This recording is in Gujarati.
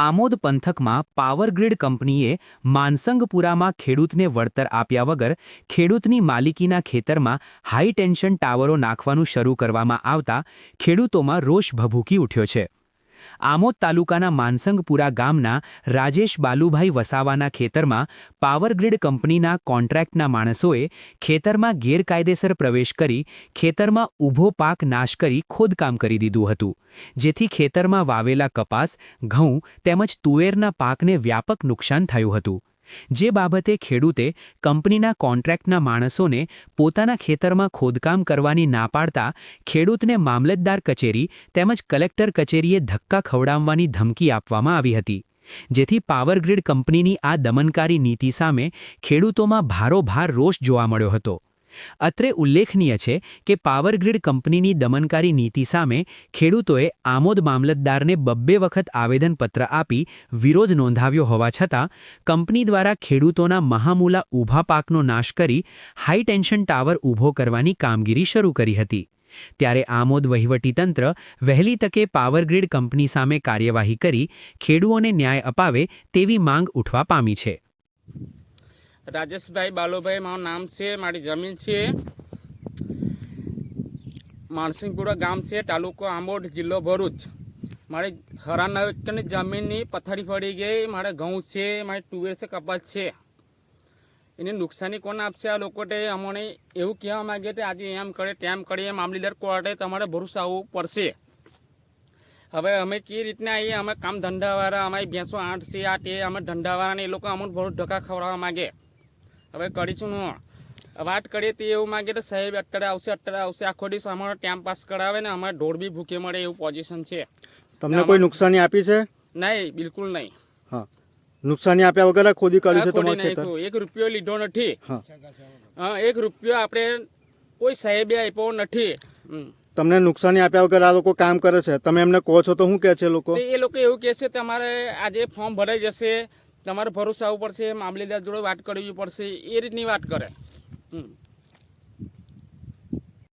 આમોદ પંથકમાં પાવરગ્રીડ કંપનીએ માનસંગપુરામાં ખેડૂતને વળતર આપ્યા વગર ખેડૂતની માલિકીના ખેતરમાં હાઈ ટેન્શન ટાવરો નાખવાનું શરૂ કરવામાં આવતા ખેડૂતોમાં રોષ ભભૂકી ઉઠ્યો છે. આમોદ તાલુકાના માનસંગપુરા ગામના રાજેશ બાલુભાઈ વસાવાના ખેતરમાં પાવરગ્રીડ કંપનીના કોન્ટ્રાક્ટના માણસોએ ખેતરમાં ગેરકાયદેસર પ્રવેશ કરી ખેતરમાં ઊભો પાક નાશ કરી ખોદકામ કરી દીધું હતું. જેથી ખેતરમાં વાવેલા કપાસ, ઘઉં તેમજ તુવેરના પાકને વ્યાપક નુકસાન થયું હતું. જે બાબતે ખેડૂતે કંપનીના કોન્ટ્રાક્ટના માણસોને પોતાના ખેતરમાં ખોદકામ કરવાની ના પાડતા ખેડૂતને મામલતદાર કચેરી તેમજ કલેક્ટર કચેરીએ ધક્કા ખવડાવવાની ધમકી આપવામાં આવી હતી. જેથી પાવરગ્રીડ કંપનીની આ દમનકારી નીતિ સામે ખેડૂતોમાં ભારોભાર રોષ જોવા મળ્યો હતો. અત્રે ઉલ્લેખનીય છે કે પાવરગ્રીડ કંપનીની દમનકારી નીતિ સામે ખેડૂતોએ આમોદ મામલતદારને બબ્બે વખત આવેદનપત્ર આપી વિરોધ નોંધાવ્યો હોવા છતાં કંપની દ્વારા ખેડૂતોના મહામૂલા ઊભા પાકનો નાશ કરી હાઈ ટેન્શન ટાવર ઊભો કરવાની કામગીરી શરૂ કરી હતી. ત્યારે આમોદ વહીવટીતંત્ર વહેલી તકે પાવરગ્રીડ કંપની સામે કાર્યવાહી કરી ખેડૂઓને ન્યાય અપાવે તેવી માંગ ઉઠવા પામી છે. રાજેશભાઈ બાલુભાઈ, મારું નામ છે, મારી જમીન છે. માનસિંહપુરા ગામ છે, તાલુકો આંબોડ, જિલ્લો ભરૂચ. મારી હરાનકની જમીનની પથારી પડી ગઈ, મારે ઘઉં છે, મારી ટુવેલ છે, કપાસ છે. એની નુકસાની કોણ આપશે આ લોકો તે અમને એવું કહેવા માગે કે આજે એમ કરે તેમ કરીએ, મામલીદાર કોર્ટે તમારે ભરોસા આવવું પડશે. હવે અમે કઈ રીતના આવીએ? અમે કામ ધંધાવાળા અમારી ભેંસો આઠ છે, આ તે, અમે ધંધાવાળાને એ લોકો અમને ભરૂચ ધક્કા ખવડાવવા માગે. હવે કરીશું હું. વાત કરીએ તો એવું માગે તો સાહેબ અત્યારે આવશે અત્યારે આવશે. આખો દિવસ અમારો ટાઈમ પાસ કરાવે ને અમારે ઢોળ બી ભૂખે મળે એવું પોઝિશન છે. તમને કોઈ નુકસાની આપી છે? નહીં બિલકુલ નહીં. હા. નુકસાની આપ્યા વગર ખોદી કાઢ્યું છે તમારું ખેતર? એક રૂપિયો લીધો નથી. હા. હા, એક રૂપિયો આપણે કોઈ સાહેબે આપ્યો નથી. તમને નુકસાની આપ્યા વગર આ લોકો કામ કરે છે. તમે એમને કહો છો તો શું કહે છે લોકો? એ લોકો એવું કહે છે તમારે આજે ફોર્મ ભરાઈ જશે તમારે ભરોસા આવવું પડશે મામલેદાર જોડે વાત કરવી પડશે એ રીતની વાત કરે હમ.